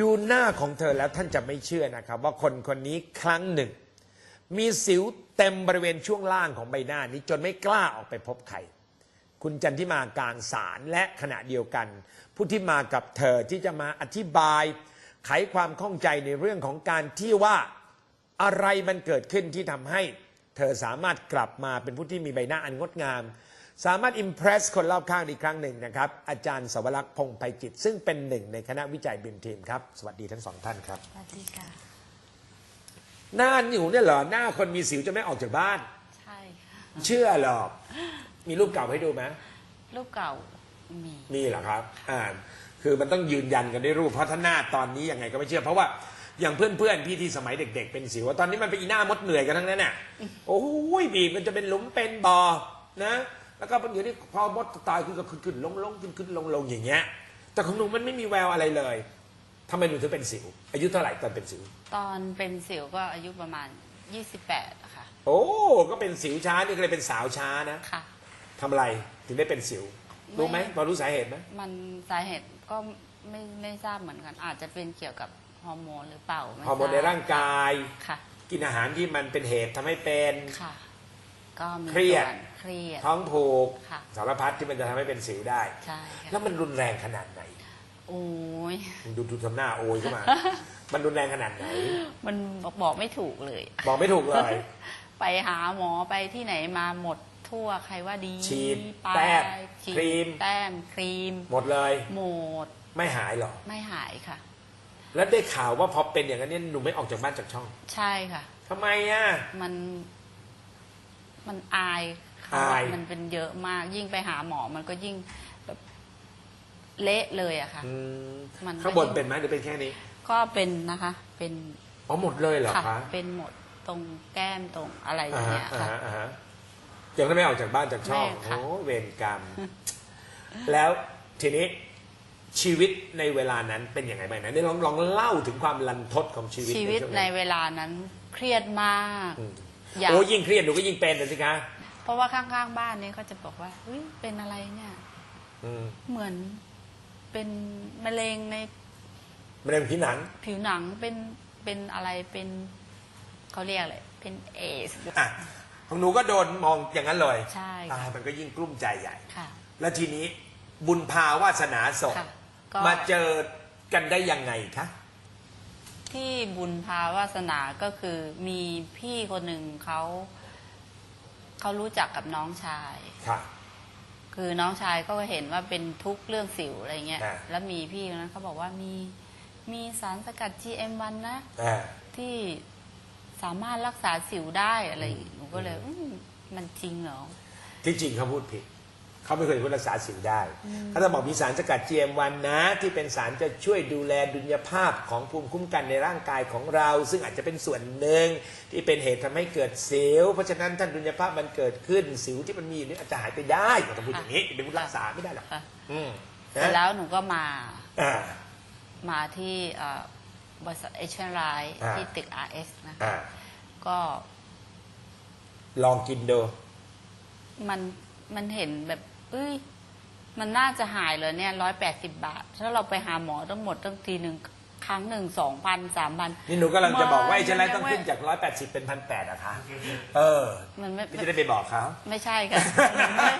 ดูหน้าของเธอแล้วท่านจะไม่เชื่อนะครับ ว่าคนคนนี้ครั้งหนึ่ง มีสิวเต็มบริเวณช่วงล่างของใบหน้านี้จนไม่กล้าออกไปพบใครคุณจันทิมาการสารและขณะเดียวกัน ผู้ที่มากับเธอที่จะมาอธิบาย ไขความข้องใจในเรื่องของการที่ว่าอะไรมันเกิดขึ้นที่ทำให้ เธอสามารถกลับมาเป็นผู้ที่มีใบหน้าอันงดงาม สามารถอิมเพรสคนรอบข้างอีกครั้งหนึ่งนะครับ อาจารย์สวรักษ์พงษ์ไพจิตรซึ่งเป็นหนึ่งในคณะวิจัยบิมทีมครับ สวัสดีทั้งสองท่านครับ สวัสดีค่ะ หน้าหนูเนี่ยเหรอ หน้าคนมีสิวจะไม่ออกจากบ้าน ใช่ค่ะ เชื่อหรอก มีรูปเก่าให้ดูไหมรูปเก่ามีมีเหรอครับ อ่า คือมันต้องยืนยันกันด้วยรูป เพราะถ้าหน้าตอนนี้ยังไงก็ไม่เชื่อ เพราะว่าอย่างเพื่อนๆพี่ที่สมัยเด็ก ๆ เป็นสิวตอนนี้มันเป็นอีหน้ามดเหนื่อยกันทั้งนั้นน่ะ โอ้ยบีบมันจะเป็นหลุมเป็นบ่อนะ แล้วก็อยู่นี่พอมดตายคือก็ขึ้นขึ้นลงลงขึ้นขึ้นลงลงอย่างเงี้ย แต่ของหนูมันไม่มีแววอะไรเลยทำไมหนูถึงเป็นสิว อายุเท่าไหร่ตอนเป็นสิว ตอนเป็นสิวก็อายุประมาณ 28อะค่ะ โอ้ก็เป็นสิวช้านี่ก็เลยเป็นสาวช้านะค่ะ ทำอะไรถึงได้เป็นสิวรู้ไหมไม่ พอรู้สาเหตุไหมมันสาเหตุก็ไม่ไม่ทราบเหมือนกัน อาจจะเป็นเกี่ยวกับฮอร์โมนหรือเปล่าไฮอร์โมนในร่างกาย ค่ะ กินอาหารที่มันเป็นเหตุทำให้เป็น ค่ะ ก็มีเครียด ส่วนเครียด ท้องผูกค่ะ สารพัดที่มันจะทำให้เป็นสิวได้ ใช่ค่ะแล้วมันรุนแรงขนาดไหน โอ้ยดูดูทำหน้าโอยเข้ามา มันรุนแรงขนาดไหนมันบอกบอกไม่ถูกเลย บอกไม่ถูกเลย ไปหาหมอไปที่ไหนมาหมดทั่วใครว่าดีฉีดไปแต้มฉีดครีม แต้มครีมหมดเลย หมดไม่หายหรอ ไม่หายค่ะ แล้วได้ข่าวว่าพอเป็นอย่างนั้นเนี่ยหนูไม่ออกจากบ้านจากช่องใช่ค่ะ ทำไมอะ มัน มันอายเขาอาย มันเป็นเยอะมากยิ่งไปหาหมอมันก็ยิ่งแบบเละเลยอะค่ะ อืมมันก็ข้างบนเป็นไหมหรือเป็นแค่นี้ก็เป็นนะคะ เป็นอ๋อหมดเลยเหรอค่ะคะเป็นหมดตรงแก้มตรงอะไรออ่าย่างฮะเงี้ยอ่าค่ะฮะอ่าฮะยังไม่ออกจากบ้านจากช่องไม่ค่ะ โอ้เวรกรรม แล้วทีนี้ชีวิตในเวลานั้นเป็นยังไงบ้างนะนี่ลองลองเล่าถึงความรันทดของชีวิตชีวิตช่งในเวลานั้นเครียดมาก อืม อยาก โอ้ยิ่งเครียดหนูก็ยิ่งเป็นเลยสิคะเพราะว่าข้างๆบ้านนี้เขาจะบอกว่าเฮ้ยเป็นอะไรเนี่ย อืมเหมือนเป็นมะเร็งในมะเร็งผิวหนังผิวหนังเป็นเป็นอะไรเป็นเขาเรียกอะไรเป็นเอส อะของหนูก็โดนมองอย่างนั้นเลยใช่ตายค่ะมันก็ยิ่งกลุ้มใจใหญ่ ค่ะ แล้วทีนี้บุญพาวาสนาส่งค่ะก็ มาเจอกันได้ยังไงคะ ที่บุญพาวาสนาก็คือมีพี่คนหนึ่งเขาเขารู้จักกับน้องชาย ค่ะ คือน้องชายก็เห็นว่าเป็นทุกข์เรื่องสิวอะไรเงี้ย อ่า แล้วมีพี่คนนั้นเขาบอกว่ามีมีสารสกัด GM1 นะ อ่า ที่สามารถรักษาสิวได้อะไรอย่างงี้หนูก็เลยอืมมันจริงเหรอ ที่จริงเขาพูดผิด เขาไม่เคยพูดรักษาสิวได้เขาจะบอกมีสารสกัด GM1 นะ ที่เป็นสารจะช่วยดูแลดุลยภาพของภูมิคุ้มกันในร่างกายของเรา ซึ่งอาจจะเป็นส่วนหนึ่งที่เป็นเหตุทำให้เกิดสิวเพราะฉะนั้นท่านดุลยภาพมันเกิดขึ้นสิวที่มันมีอยู่นี่อาจจะหายไปได้ก็ต้องพูดอย่างนี้เป็นพูดรักษาไม่ได้หรอกค่ะอืมเสร็จนะแล้วหนูก็มาอ่ามาที่เอ่อบริษัทเอชเชนไลท์อ่าที่ตึก RS นะอ่าก็ ลองกินดู มันมันเห็นแบบ เอ้ย มันน่าจะหายเลยเนี่ยร้อยแปดสิบบาท ถ้าเราไปหาหมอทั้งหมดตั้งทีหนึ่งครั้งหนึ่งสองพันสามพัน นี่หนูกำลังจะบอกว่าไอ้เชนไรมันยังต้องขึ้นไม่จาก 180 เป็น1,800อะคะ เออมันไม่ไม่จะได้ไปบอกเขาไม่ใช่ค่ะไม่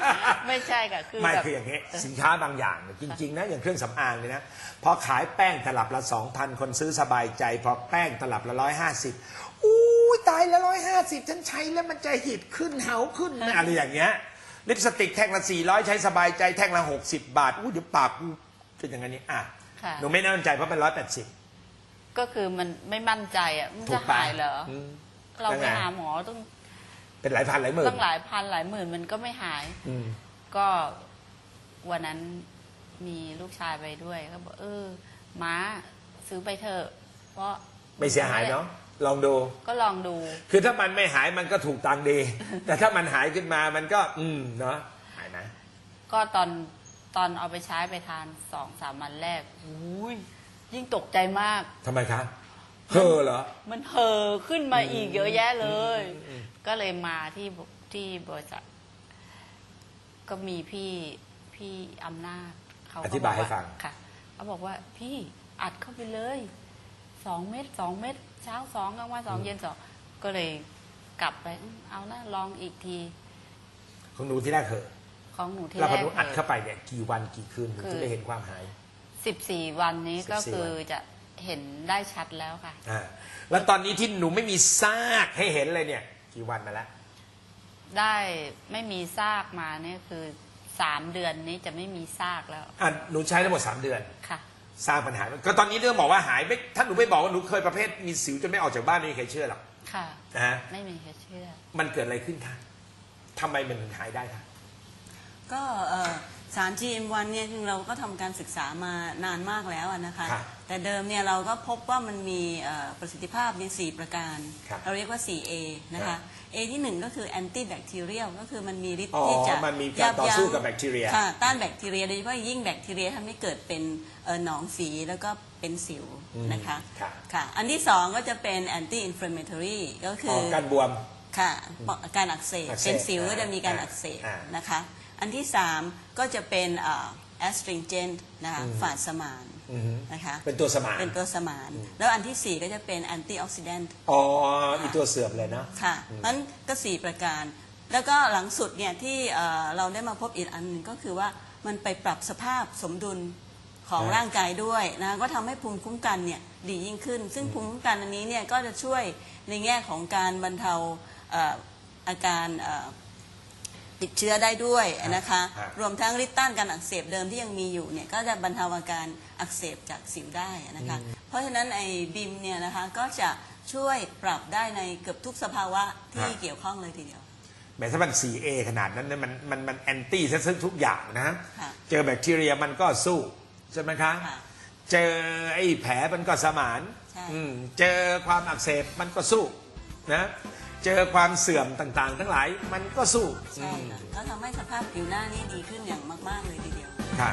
ไม่ใช่ค่ะ คือไม่แบบคืออย่างนี้ สินค้าบางอย่างเนี่ยจริง ๆ นะ อย่างเครื่องสำอางเนี่ยนะ พอขายแป้งตลับละ 2,000 คนซื้อสบายใจ พอแป้งตลับละ 150อู้ยตายละ 150 ฉันใช้แล้วมันจะหิดขึ้นเหาขึ้นนะอะไรอย่างเงี้ย ลิปสติกแท่งละ400 ใช้สบายใจแท่งละ 60 บาทอู้เดี๋ยวปากกูจะอย่างนี้อะค่ะ หนูไม่แน่ใจเพราะเป็น180 ก็คือมันไม่มั่นใจอะมันถูจะกปะหายเหรออมเรายังไปไง หาหมอต้องเป็นหลายพันหลายหมื่นตั้งหลายพันหลายหมื่นมันก็ไม่หาย อืม ก็วันนั้นมีลูกชายไปด้วยก็บอกเออม้าซื้อไปเถอะเพราะไม่เสียหายเนาะ ลองดู ก็ลองดู คือถ้ามันไม่หายมันก็ถูกตังค์ดี แต่ถ้ามันหายขึ้นมามันก็ อืมเนาะหายนะก็ตอนตอนเอาไปใช้ไปทานสองสามวันแรกอุ้ยยิ่งตกใจมากทำไมคะเฮ้อเหรอ มันเห่อขึ้นมาอีกเยอะแยะเลยอืมอืมก็เลยมาที่บที่บริษัท ก็มีพี่พี่อำนาจเขาก็อธิบายให้กว่ฟัง ค่ะเขาบอกว่าพี่อัดเข้าไปเลย สองเม็ดสองเม็ดเช้าสองกลางวันสองเย็นสองก็เลยกลับไปอืมเอานะลองอีกที ของหนูที่แรกเหอะของหนูที่แล้วแรพอกหนูอัดเข้าเลยไปเนี่ยกี่วันกี่คืนถึงคือจะได้เห็นความหาย สิบสี่วันนี้ก็14 คือจะเห็นได้ชัดแล้วค่ะ อ่าแล้วตอนนี้ที่หนูไม่มีซากให้เห็นเลยเนี่ย กี่วันมาแล้วได้ไม่มีซากมาเนี่ยคือสามเดือนนี้จะไม่มีซากแล้วอะหนูใช้ทั้งหมดสามเดือน ค่ะ สร้างปัญหา ก็ตอนนี้เรื่องบอกว่าหายไม่ถ้าหนูไม่บอกว่าหนูเคยประเภทมีสิวจนไม่ออกจากบ้านไม่มีใครเชื่อหรอกค่ะ นะฮะไม่มีใครเชื่อ มันเกิดอะไรขึ้นคะทำไมมันถึงหายได้คะ ก็เอ่อ สาร GM1 เนี่ยจริงๆเราก็ทำการศึกษามานานมากแล้วอะนะคะ ครับแต่เดิมเนี่ยเราก็พบว่ามันมีเอ่อประสิทธิภาพใน4ประการ ครับเราเรียกว่า 4A นะครัคะ บ A ที่ 1 ก็คือ anti bacterial ก็คือมันมีฤทอ๋อธิ์ที่จะมันมีการต่อสู้กับแบคทีเรีย ค่ะต้านแบคทีเรียโดยเฉพาะยิ่งแบคทีเรียทำให้เกิดเป็นเอ่อหนองฝีแล้วก็เป็นสิวอืมนะคะครับค่ะ อันที่ 2 ก็จะเป็น anti inflammatory ก็คืออ๋ออ การบวม ค่ะการอักเสบอักเสบเป็นสิวก็จะมีการอ่าอักเสบอ่านะคะอันที่3ก็จะเป็นเอ่อ astringent นะคะอืมฝาดสมานอือฮึนะคะเป็นตัวสมานเป็นตัวสมาน แล้วอันที่4ก็จะเป็น antioxidant อ๋ออีตัวเสื่อมเลยนะ ค่ะนั้นก็4ประการ แล้วก็หลังสุดเนี่ยที่เอ่อเราได้มาพบอีกอันหนึงก็คือว่ามันไปปรับสภาพสมดุลของครับร่างกายด้วยนะก็ทำให้ภูมิคุ้มกันเนี่ยดียิ่งขึ้น ซึ่งภูมิคุ้มกันอันนี้เนี่ยก็จะช่วยในแง่ของการบรรเทาเอ่ออาการเอ่อติดเชื้อได้ด้วยนะคะครับรวมทั้งฤทธิ์ต้านการอักเสบเดิมที่ยังมีอยู่เนี่ยก็จะบรรเทาอาการอักเสบจากสิวได้นะคะ เพราะฉะนั้นไอ้บิมเนี่ยนะคะก็จะช่วยปรับได้ในเกือบทุกสภาวะที่เกี่ยวข้องเลยทีเดียวแม้ถ้ามัน 4A ขนาดนั้นเนี่ยมันมันมันแอนตี้ซะทุกอย่างนะค่ะเจอแบคทีเรียมันก็สู้ใช่ไหมคะค่ะเจอไอ้แผลมันก็สมานใช่อืมเจอความอักเสบมันก็สู้นะ เจอความเสื่อมต่างๆ ทั้งหลายมันก็สู้ใช่ค่ะก็ทำให้สภาพผิวหน้านี่ดีขึ้นอย่างมาก ๆ เลยทีเดียวค่ะ